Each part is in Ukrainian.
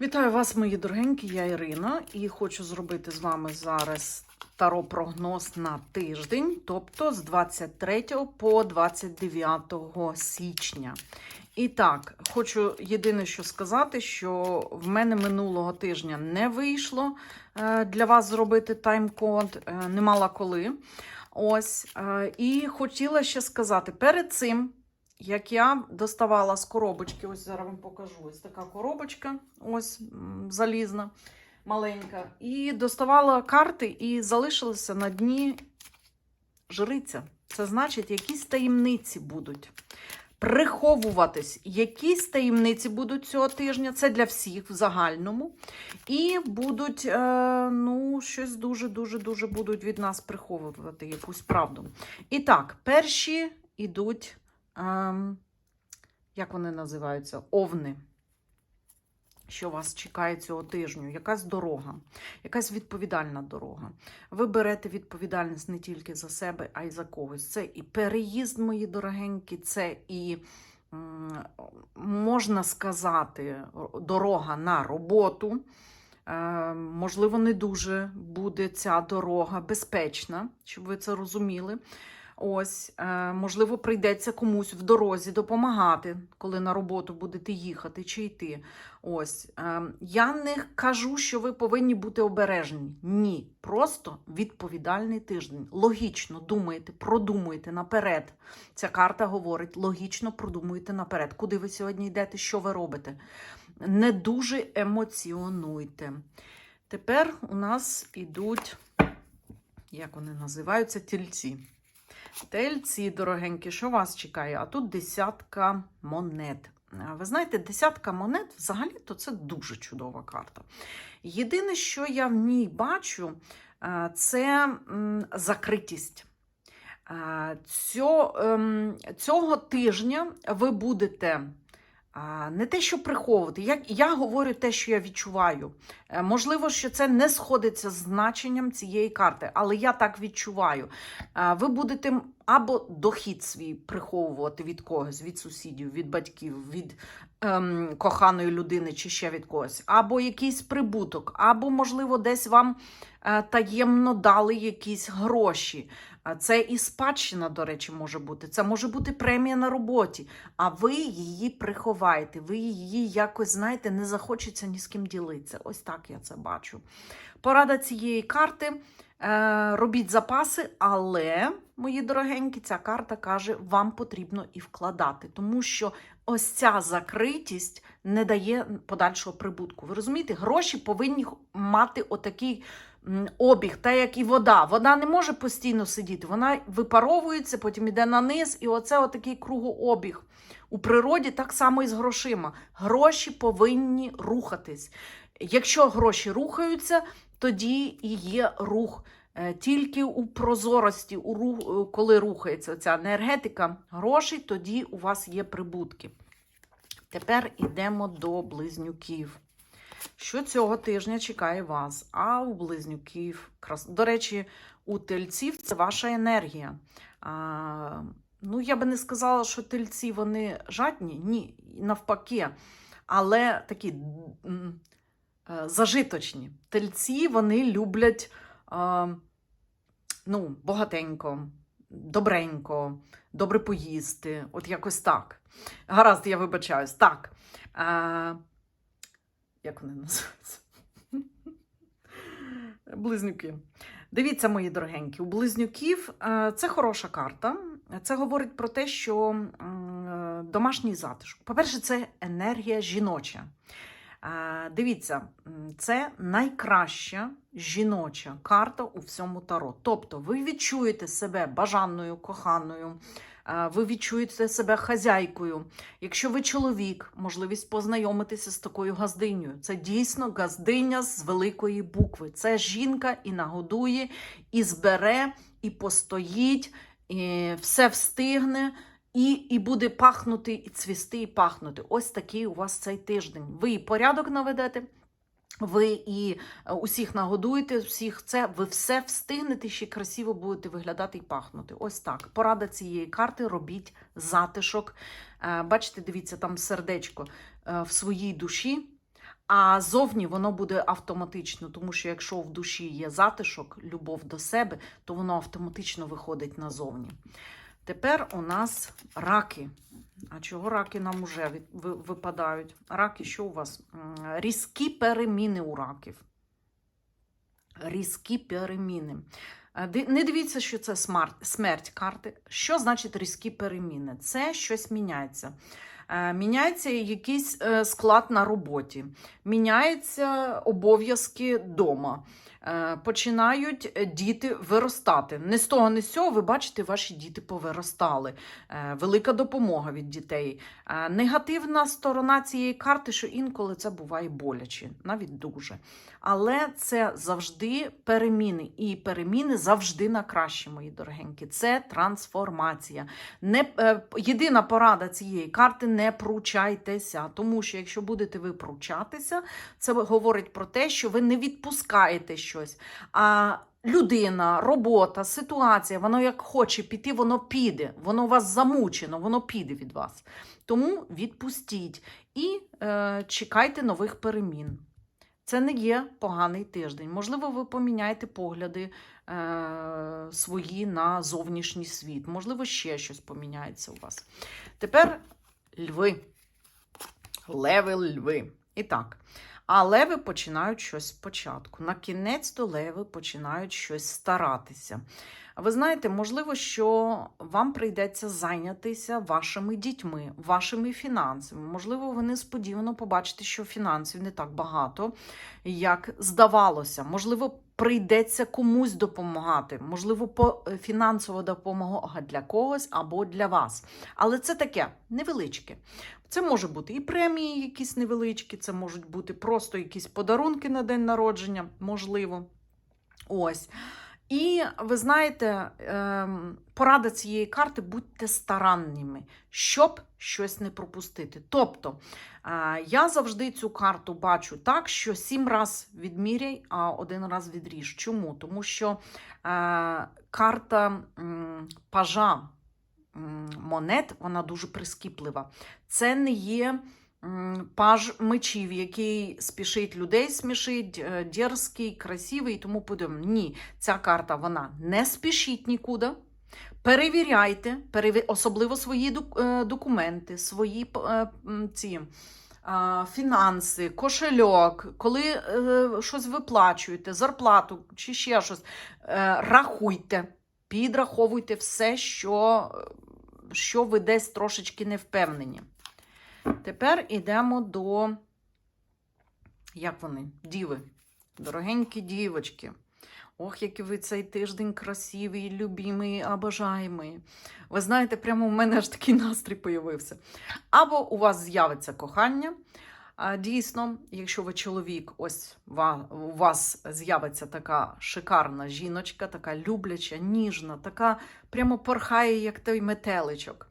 Вітаю вас, мої дорогенькі, я Ірина, і хочу зробити з вами зараз таро-прогноз на тиждень, тобто з 23 по 29 січня. І так, хочу єдине, що сказати, що в мене минулого тижня не вийшло е, для вас зробити тайм-код, е, не мала коли. Ось, е, і хотіла ще сказати, перед цим як я доставала з коробочки, ось зараз вам покажу. Ось така коробочка, ось залізна, маленька. І доставала карти і залишилася на дні жриця. Це значить, якісь таємниці будуть. Приховуватись, якісь таємниці будуть цього тижня, це для всіх в загальному. І будуть, е, ну, щось дуже-дуже дуже будуть від нас приховувати якусь правду. І так, перші йдуть як вони називаються? Овни. Що вас чекає цього тижню? Якась дорога, якась відповідальна дорога. Ви берете відповідальність не тільки за себе, а й за когось. Це і переїзд, мої дорогенькі, це і, можна сказати, дорога на роботу. Е, Можливо, не дуже буде ця дорога безпечна, щоб ви це розуміли. Ось, е, можливо, прийдеться комусь в дорозі допомагати, коли на роботу будете їхати чи йти. Ось, е, я не кажу, що ви повинні бути обережні. Ні, просто відповідальний тиждень. Логічно думайте, продумуйте наперед. Ця карта говорить: логічно продумуйте наперед. Куди ви сьогодні йдете, що ви робите? Не дуже емоціонуйте. Тепер у нас ідуть, як вони називаються, тільці. Тельці, дорогенькі, що вас чекає? А тут десятка монет. Ви знаєте, десятка монет взагалі-то це дуже чудова карта. Єдине, що я в ній бачу, е, це закритість. Е, ем, Цього тижня ви будете. Не те, що приховувати, я, я говорю те, що я відчуваю. Е, Можливо, що це не сходиться з значенням цієї карти, але я так відчуваю. Е, Ви будете або дохід свій приховувати від когось, від сусідів, від батьків, від ем, коханої людини чи ще від когось, або якийсь прибуток, або, можливо, десь вам е, таємно дали якісь гроші. Це і спадщина, до речі, може бути. Це може бути премія на роботі, а ви її приховаєте, ви її якось, знаєте, не захочеться ні з ким ділитися. Ось так я це бачу. Порада цієї карти. Е, робіть запаси, але, мої дорогенькі, ця карта каже, вам потрібно і вкладати, тому що ось ця закритість не дає подальшого прибутку. Ви розумієте, гроші повинні мати отакий обіг, та як і вода. Вода не може постійно сидіти, вона випаровується, потім йде на низ, і оце отакий кругообіг. У природі так само і з грошима. Гроші повинні рухатись. Якщо гроші рухаються, тоді і є рух. Е, Тільки у прозорості, у рух, е, коли рухається ця енергетика грошей, тоді у вас є прибутки. Тепер йдемо до близнюків. Що цього тижня чекає вас? А у близнюків, до речі, у тельців це ваша енергія. А, ну, я би не сказала, що тельці вони жадні, ні, навпаки. Але такі зажиточні. Тельці вони люблять а, ну, багатенько, добренько, добре поїсти. От якось так. Гаразд, я вибачаюсь. Так. А, як вони називаються? Близнюки. Дивіться, мої дорогенькі, у близнюків е, це хороша карта. Це говорить про те, що е, домашній затишок. По-перше, це енергія жіноча. Дивіться, це найкраща жіноча карта у всьому таро. Тобто, ви відчуєте себе бажаною, коханою, ви відчуєте себе хазяйкою. Якщо ви чоловік, можливість познайомитися з такою газдинею. Це дійсно газдиня з великої букви. Це жінка і нагодує, і збере, і постоїть, і все встигне. І, і буде пахнути, і цвісти, і пахнути. Ось такий у вас цей тиждень. Ви і порядок наведете, ви і е, усіх нагодуєте, всіх це, ви все встигнете, ще красиво будете виглядати і пахнути. Ось так. Порада цієї карти робіть затишок. Е, Бачите, дивіться, там сердечко е, в своїй душі. А зовні воно буде автоматично, тому що якщо в душі є затишок, любов до себе, то воно автоматично виходить назовні. Тепер у нас раки. А чого раки нам уже випадають? Раки, що у вас? Різкі переміни у раків. Різкі переміни. Е, Не дивіться, що це смерть карти. Що значить різкі переміни? Це щось міняється. Е, Міняється якийсь е, склад на роботі, міняються обов'язки вдома. Починають е, діти виростати. Не з того, не з цього, ви бачите, ваші діти повиростали. Е, Велика допомога від дітей. Е, Негативна сторона цієї карти, що інколи це буває боляче, навіть дуже. Але це завжди переміни. І переміни завжди на краще, мої дорогенькі. Це трансформація. Не, е, єдина порада цієї карти не пручайтеся. Тому що якщо будете ви пручатися, це говорить про те, що ви не відпускаєте щось. А людина, робота, ситуація, воно як хоче піти, воно піде. Воно у вас замучено, воно піде від вас. Тому відпустіть і е, чекайте нових перемін. Це не є поганий тиждень. Можливо, ви поміняєте погляди е, свої на зовнішній світ. Можливо, ще щось поміняється у вас. Тепер льви. Леви, льви. І так. А леви починають щось спочатку. На кінець то леви починають щось старатися. Ви знаєте, можливо, що вам прийдеться зайнятися вашими дітьми, вашими фінансами. Можливо, ви несподівано побачите, що фінансів не так багато, як здавалося. Можливо, прийдеться комусь допомагати. Можливо, по е, фінансова допомога для когось або для вас. Але це таке невеличке. Це може бути і премії, якісь невеличкі, це можуть бути просто якісь подарунки на день народження, можливо. Ось. І ви знаєте, ем, порада цієї карти будьте старанними, щоб щось не пропустити. Тобто, е, я завжди цю карту бачу так, що сім раз відміряй, а один раз відріж. Чому? Тому що е, карта пажа монет, вона дуже прискіплива. Це не є паж мечів, який спішить людей, смішить, е, дерзкий, красивий і тому подібне. Ні, ця карта вона не спішіть нікуди. Перевіряйте, особливо свої е, документи, свої е, ці. Фінанси, кошельок, коли щось виплачуєте, зарплату чи ще щось, рахуйте, підраховуйте все, що, що ви десь трошечки не впевнені. Тепер йдемо до, як вони, діви, дорогенькі дівочки. Ох, які ви цей тиждень красиві, любімі, обожаємі. Ви знаєте, прямо у мене аж такий настрій появився. Або у вас з'явиться кохання. Дійсно, якщо ви чоловік, ось у вас з'явиться така шикарна жіночка, така любляча, ніжна, така прямо порхає, як той метеличок.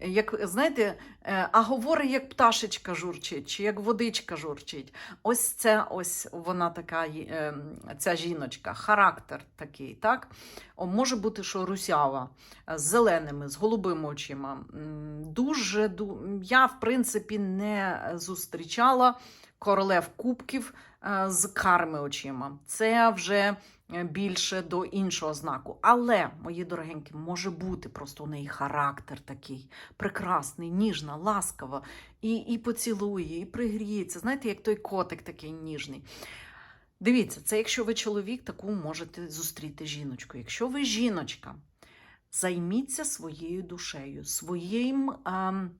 Як знаєте, е, а говорить, як пташечка журчить, чи як водичка журчить. Ось це ось вона така, е, ця жіночка, характер такий, так? О, може бути, що русява, е, з зеленими, з голубими очима. Дуже, ду- я, в принципі, не зустрічала королев кубків з карми очима. Це вже більше до іншого знаку. Але, мої дорогенькі, може бути просто у неї характер такий прекрасний, ніжна, ласкава, і, і поцілує, і пригріється. Знаєте, як той котик такий ніжний. Дивіться, це якщо ви чоловік, таку можете зустріти жіночку. Якщо ви жіночка, займіться своєю душею, своїм ем,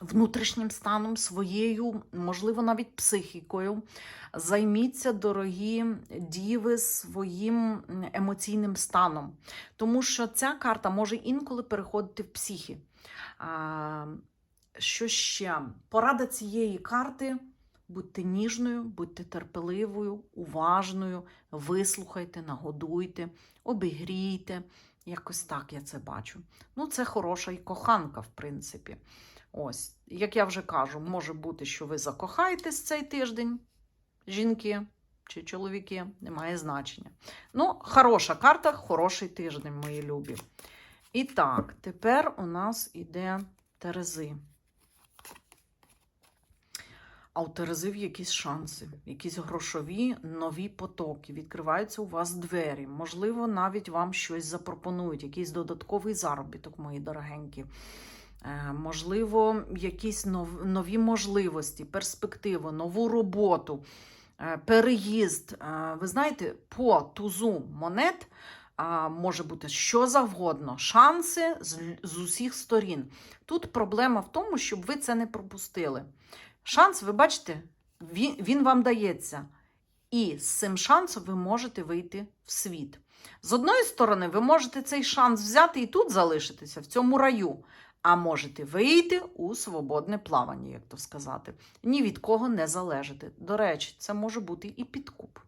внутрішнім станом, своєю, можливо, навіть психікою. Займіться, дорогі діви, своїм емоційним станом. Тому що ця карта може інколи переходити в психі. А, що ще? Порада цієї карти. Будьте ніжною, будьте терпеливою, уважною, вислухайте, нагодуйте, обігрійте. Якось так я це бачу. Ну, це хороша і коханка, в принципі. Ось, як я вже кажу, може бути, що ви закохаєтесь цей тиждень, жінки чи чоловіки, немає значення. Ну, хороша карта, хороший тиждень, мої любі. І так, тепер у нас іде Терези. А у Терезів якісь шанси, якісь грошові нові потоки. Відкриваються у вас двері. Можливо, навіть вам щось запропонують, якийсь додатковий заробіток, мої дорогенькі. Е, Можливо, якісь нові можливості, перспективи, нову роботу, е, переїзд. Е, Ви знаєте, по тузу монет може бути що завгодно, шанси з усіх сторін. Тут проблема в тому, щоб ви це не пропустили. Шанс, ви бачите, він, він вам дається. І з цим шансом ви можете вийти в світ. З одної сторони, ви можете цей шанс взяти і тут залишитися, в цьому раю, а можете вийти у свободне плавання, як то сказати. Ні від кого не залежати. До речі, це може бути і підкуп.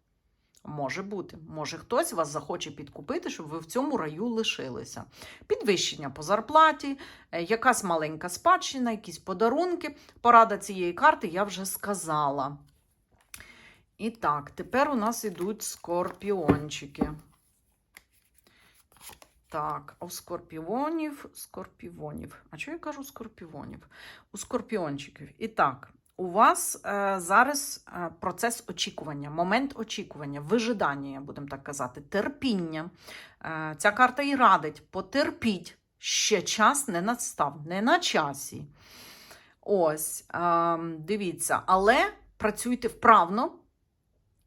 Може бути. Може, хтось вас захоче підкупити, щоб ви в цьому раю лишилися. Підвищення по зарплаті, е, якась маленька спадщина, якісь подарунки. Порада цієї карти я вже сказала. І так, тепер у нас ідуть скорпіончики. Так, у скорпіонів, скорпіонів. А що я кажу скорпіонів? У скорпіончиків. І так, у вас е, зараз е, процес очікування, момент очікування, вижидання, будемо так казати, терпіння. Е, ця карта і радить: потерпіть, ще час не настав, не на часі. Ось, е, дивіться, але працюйте вправно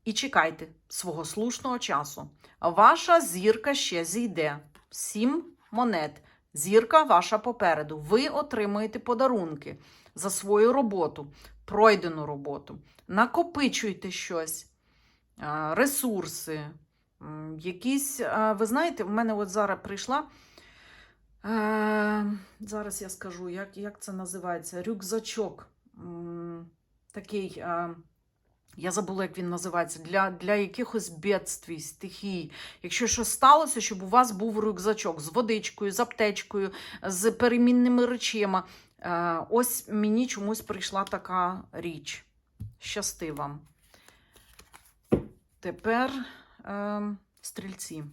і чекайте свого слушного часу. Ваша зірка ще зійде. Сім монет. Зірка ваша попереду. Ви отримуєте подарунки за свою роботу, пройдену роботу. Накопичуйте щось, ресурси, якісь, ви знаєте, в мене от зараз прийшла. Е, зараз я скажу, як, як це називається? Рюкзачок. Такий. Я забула, як він називається, для, для якихось бедствій, стихій. Якщо щось сталося, щоб у вас був рюкзачок з водичкою, з аптечкою, з перемінними речима. Е, ось мені чомусь прийшла така річ. Щасти вам. Тепер е, стрільці.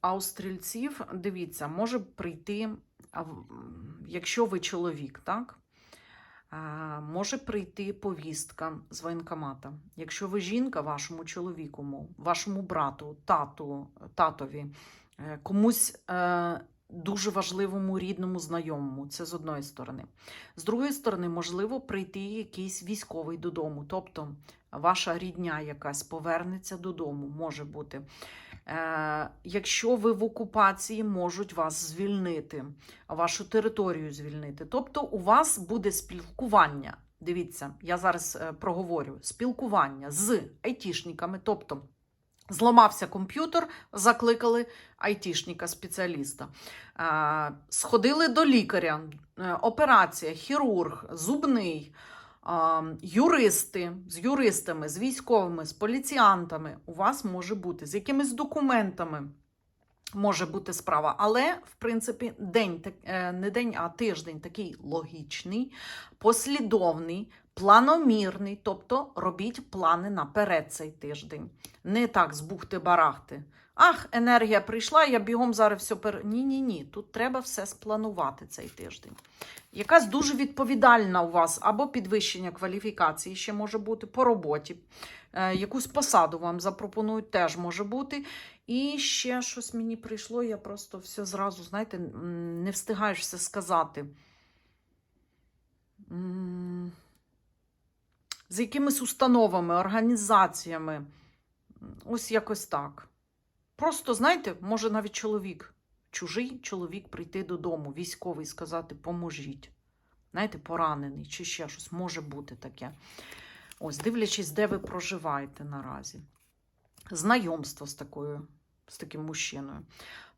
А у стрільців, дивіться, може прийти, якщо ви чоловік, так? Може прийти повістка з воєнкомата. Якщо ви жінка, вашому чоловіку, вашому брату, тату, татові, е, комусь е, дуже важливому рідному знайомому. Це з одної сторони. З другої сторони, можливо, прийти якийсь військовий додому. Тобто ваша рідня якась повернеться додому, може бути. Е, якщо ви в окупації, можуть вас звільнити, вашу територію звільнити. Тобто у вас буде спілкування. Дивіться, я зараз е, проговорю: спілкування з айтішниками, тобто. Зламався комп'ютер, закликали айтішника, спеціаліста. Сходили до лікаря, е, операція, хірург, зубний, юристи, з юристами, з військовими, з поліціантами у вас може бути, з якимись документами може бути справа. Але, в принципі, день, е, не день, а тиждень такий логічний, послідовний, планомірний. Тобто робіть плани наперед цей тиждень. Не так збухти-барахти. Ах, енергія прийшла, я бігом зараз все пер... Ні, ні. Тут треба все спланувати цей тиждень. Якась дуже відповідальна у вас або підвищення кваліфікації ще може бути по роботі. Е, якусь посаду вам запропонують, теж може бути. І ще щось мені прийшло, я просто все зразу, знаєте, не встигаєш все сказати. З якимись установами, організаціями. Ось якось так. Просто, знаєте, може навіть чоловік, чужий чоловік прийти додому, військовий, сказати, поможіть. Знаєте, поранений чи ще щось може бути таке. Ось, дивлячись, де ви проживаєте наразі. Знайомство з такою, з таким мужчиною.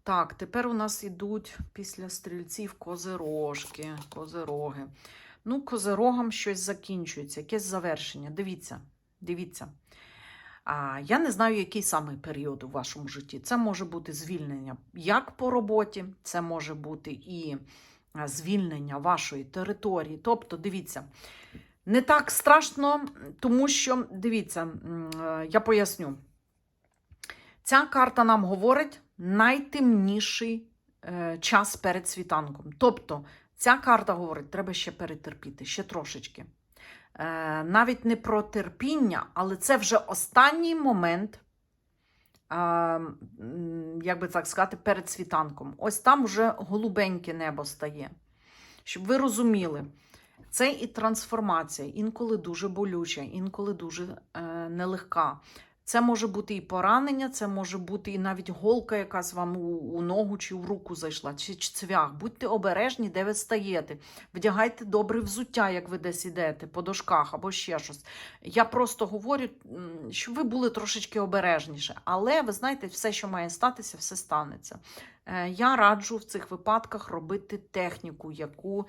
Так, тепер у нас ідуть після стрільців козирожки, козироги. Ну, козирогам щось закінчується, якесь завершення. Дивіться, дивіться. Я не знаю, який саме період у вашому житті. Це може бути звільнення як по роботі, це може бути і звільнення вашої території. Тобто, дивіться, не так страшно, тому що, дивіться, е, я поясню. Ця карта нам говорить найтемніший е, час перед світанком. Тобто, ця карта говорить, треба ще перетерпіти, ще трошечки. Е, навіть не про терпіння, але це вже останній момент, е, як би так сказати, перед світанком. Ось там вже голубеньке небо стає. Щоб ви розуміли, це і трансформація, інколи дуже болюча, інколи дуже е, нелегка. Це може бути і поранення, це може бути і навіть голка, якась вам у, у ногу чи в руку зайшла, чи, чи цвях. Будьте обережні, де ви стаєте. Вдягайте добре взуття, як ви десь ідете, по дошках або ще щось. Я просто говорю, щоб ви були трошечки обережніше. Але ви знаєте, все, що має статися, все станеться. Е, Я раджу в цих випадках робити техніку, яку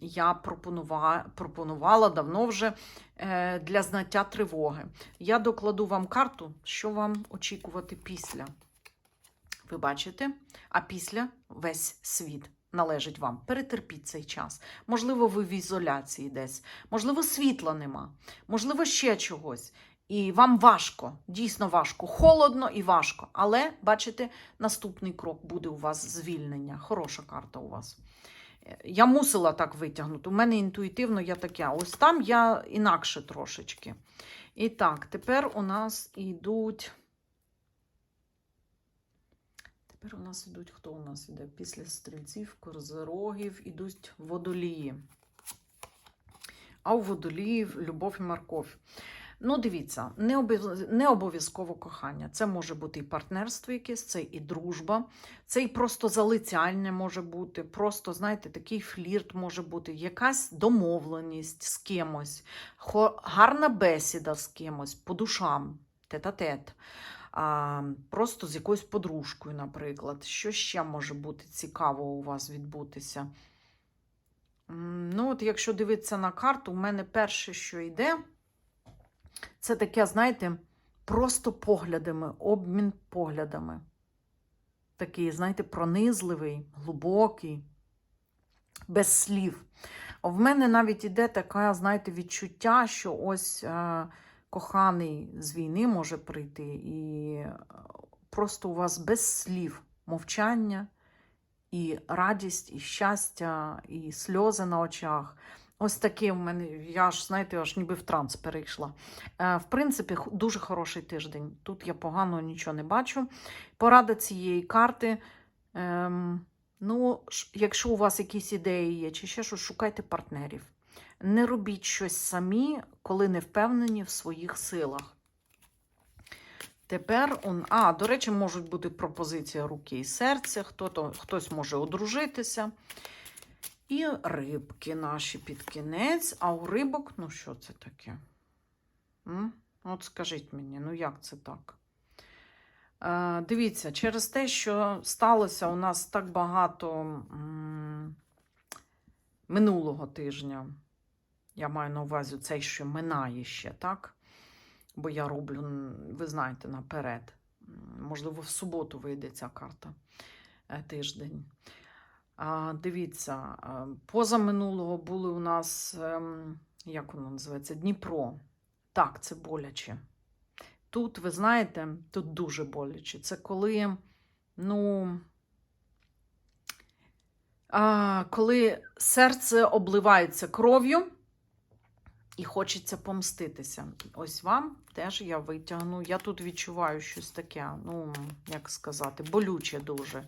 я пропонувала, пропонувала давно вже е, для знаття тривоги. Я докладу вам карту, що вам очікувати після. Ви бачите? А після весь світ належить вам. Перетерпіть цей час. Можливо, ви в ізоляції десь, можливо, світла нема, можливо, ще чогось. І вам важко, дійсно важко, холодно і важко. Але бачите, наступний крок буде у вас звільнення. Хороша карта у вас. Я мусила так витягнути. У мене інтуїтивно я таке. Ось там я інакше трошечки. І так, тепер у нас йдуть. Тепер у нас ідуть, хто у нас іде? Після стрільців, козирогів ідуть водолії. А у водоліїв любов і морков. Ну, дивіться, не обов'яз- не обов'язково кохання. Це може бути і партнерство якесь, це і дружба, це і просто залицяння може бути, просто, знаєте, такий флірт може бути, якась домовленість з кимось, гарна бесіда з кимось, по душам, тет-а-тет. А, просто з якоюсь подружкою, наприклад. Що ще може бути цікаво у вас відбутися? Ну, от якщо дивитися на карту, у мене перше, що йде, це таке, знаєте, просто поглядами, обмін поглядами. Такий, знаєте, пронизливий, глибокий, без слів. В мене навіть іде таке, знаєте, відчуття, що ось е, коханий з війни може прийти, і е, просто у вас без слів мовчання, і радість, і щастя, і сльози на очах. Ось таке в мене, я ж, знаєте, аж ніби в транс перейшла. Е, в принципі, дуже хороший тиждень. Тут я погано нічого не бачу. Порада цієї карти. Ем, ну, якщо у вас якісь ідеї є, чи ще щось, шукайте партнерів. Не робіть щось самі, коли не впевнені в своїх силах. Тепер, он, а, до речі, можуть бути пропозиція руки і серця, хто-то, хтось може одружитися. І рибки наші під кінець. А у рибок, ну що це таке? От скажіть мені, ну як це так? Е, дивіться, через те, що сталося у нас так багато м, минулого тижня, я маю на увазі цей, що минає ще, так? Бо я роблю, ви знаєте, наперед. Можливо, в суботу вийде ця карта е, тиждень. Дивіться, а, позаминулого були у нас, ем, як воно називається, Дніпро. Так, це боляче. Тут, ви знаєте, тут дуже боляче. Це коли, ну, коли серце обливається кров'ю і хочеться помститися. Ось вам теж я витягну. Я тут відчуваю щось таке, ну, як сказати, болюче дуже.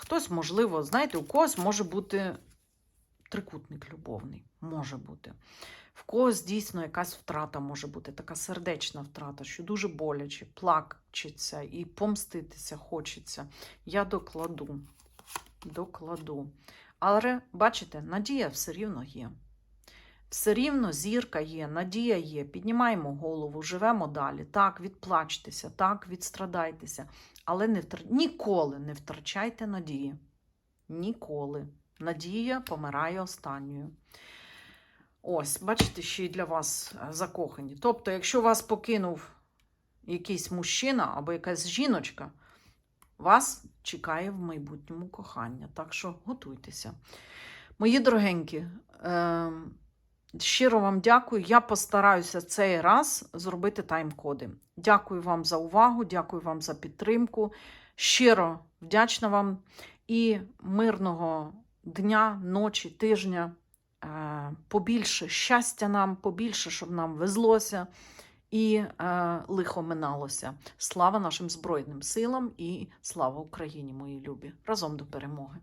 Хтось, можливо, знаєте, у когось може бути трикутник любовний. Може бути. В когось дійсно якась втрата може бути, така сердечна втрата, що дуже боляче, плачеться і помститися хочеться. Я докладу. Докладу. Але, бачите, надія все рівно є. Все рівно зірка є, надія є. Піднімаємо голову, живемо далі. Так, відплачтеся, так, відстрадайтеся. Але не втр... ніколи не втрачайте надії. Ніколи. Надія помирає останньою. Ось, бачите, ще й для вас е, закохані. Тобто, якщо вас покинув якийсь мужчина або якась жіночка, вас чекає в майбутньому кохання. Так що готуйтеся. Мої дорогенькі, е, щиро вам дякую. Я постараюся цей раз зробити тайм-коди. Дякую вам за увагу, дякую вам за підтримку. Щиро вдячна вам і мирного дня, ночі, тижня. е, побільше щастя нам, побільше, щоб нам везлося і е, лихо миналося. Слава нашим Збройним силам і слава Україні, мої любі! Разом до перемоги!